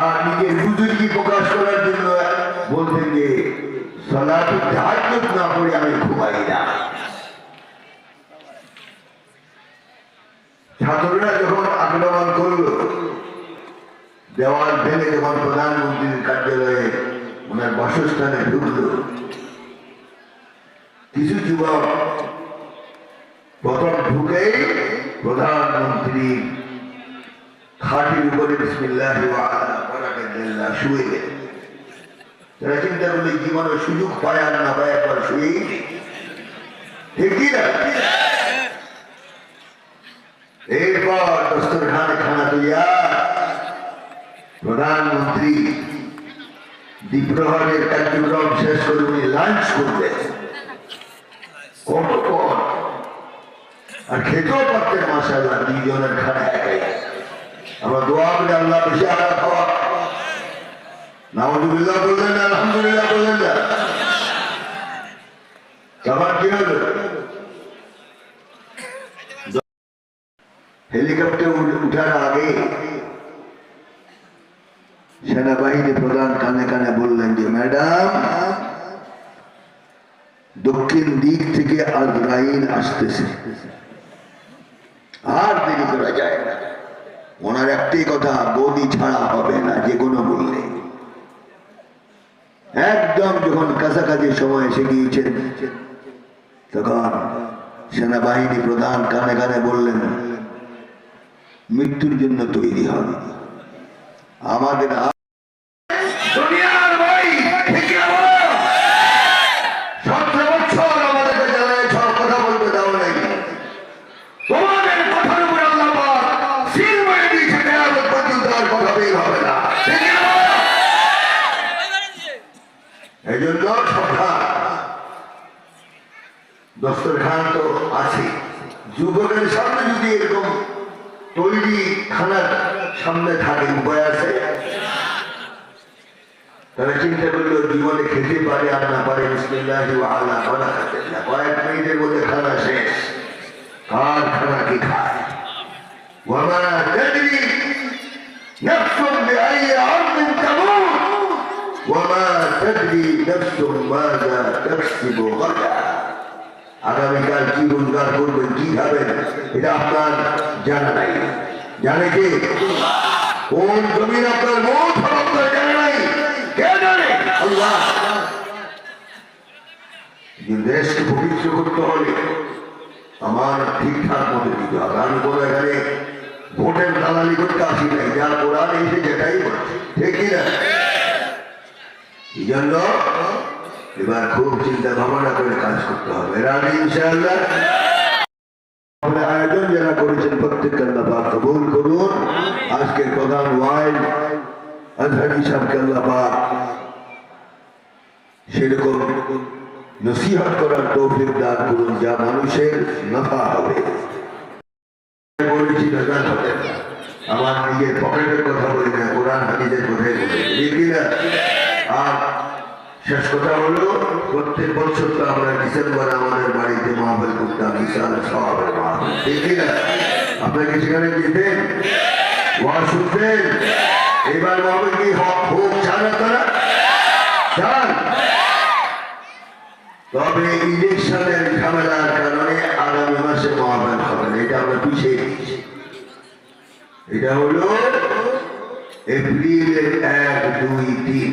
আর নিজের বুজুর্গি প্রকাশ করার জন্য বলতেন যে, সলাতে তাহাজ্জুদ না করে আমি ঘুমাই না। ছাত্ররা যখন আক্রমণ করল, দেওয়াল ভেঙে যখন প্রধানমন্ত্রীর কার্যালয়ে ওনার বাসস্থানে ঢুকলো, কিছু যুবক প্রথম ঢুকেই প্রধানমন্ত্রী খাটির উপরে বিসমিল্লাহ শুয়ে গেলেন তারা চিন্তা করলে জীবনের সুযোগ পায় আর না পায়, একবার শুয়েই ঠিক না? এরপর দস্তরখানে খানা তৈয়া প্রধানমন্ত্রী দ্বীপ্রহরের কার্যক্রম শেষ করে উনি লাঞ্চ করবেন কতক্ষণ আর খেতেও পারতেন মাসাল্লাহ দুইজনের খানা একাই। আমরা দোয়া করে আল্লাহ, বেশি আল্লাহ খাওয়া। বললেন আলহামদুলিল্লাহ বললেন কি হলো? হেলিকপ্টার উঠার আগে সেনাবাহিনী প্রধান কানে কানে বললেন যে, ম্যাডাম, দক্ষিণ দিক থেকে আজরাইল আসতেছে। আর দেরি করা যায় না। ওনার একটাই কথা, গদি ছাড়া হবে না, যে কোনো একদম যখন কাছাকাছি সময় এসে গিয়েছেন তখন সেনাবাহিনী প্রধান কানে কানে বললেন, মৃত্যুর জন্য তৈরি হবে। আমাদের আ- দুনিয়ার ভাই, ঠিক না বলো? সতেরো বছর আমাদেরকে জ্বালায় সব কথা বলতে দাও নাই। তোমাদের কথার উপর আল্লাহ পাক সিল মেরে দিয়েছে, কেয়ামত পর্যন্ত আর কথা বের হবে না। ঠিক না বলো? এই জন্য সরকার দস্তরখান তো আছে যুবকের সামনে যদি এরকম তৈরি খানার সামনে থাকে উপায় আছে তারা চিন্তা করলো জীবনে খেতে পারে আর না পারে বিসমিল্লাহ আল্লাহ খানা খাতে না কয়েক মিনিটের মধ্যে খানা শেষ কার খানা কি খায় وما تدري نفس بأي أرض تموت وما تدري نفس ماذا تكسب غدا আগামীকাল কি রোজগার করবেন কি খাবেন এটা আপনার জানা নাই জানে কি কোন জমিন আপনার মত হবে আপনার জানা নাই কে জানে আল্লাহ যে দেশকে পবিত্র করতে হলে আমার ঠিকঠাক মতো দিতে হবে আমি কোনো এখানে ভোটের দালালি করতে আসি নাই যা কোরআন এসে যেটাই বলছে ঠিক কি না এই জন্য এবার খুব চিন্তা ভাবনা করে কাজ করতে হবে। এর ইনশাআল্লাহ? আয়োজন যারা করেছেন প্রত্যেক আল্লাহ পাক কবুল করুন। আজকে প্রধান ওয়াইল আজহারি সাহেবকে আল্লাহ পাক সেরকম নসিহত করার তৌফিক দান করুন, যা মানুষের নাফা হবে। বলেছি নাজাত হবে আমার নিজের পকেটের কথা বলি না, কোরআন হাদিসের কথাই বলি। ঠিক না? আর শেষ কথা হলো, প্রত্যেক বছর তো আমরা ডিসেম্বর আমাদের বাড়িতে মাহফিল করতাম, বিশাল সবের মাহফিল ঠিক সেখানে যেতেন শুনতেন এবার মাহফিল কি হোক আপনারা চান তবে ইলেকশনের ঝামেলার কারণে আগামী মাসে মহাবেল হবে এটা আমরা পিছিয়ে এটা হলো এপ্রিলের এক, দুই, তিন।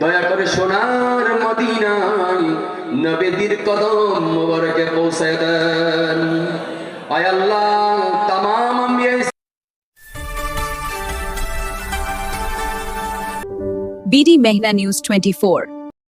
দয়া করে সোনার মদিনায় নবেদির কদম মোবারকে পৌঁছে দেন। আয় আল্লাহ তাম BD Mehna News 24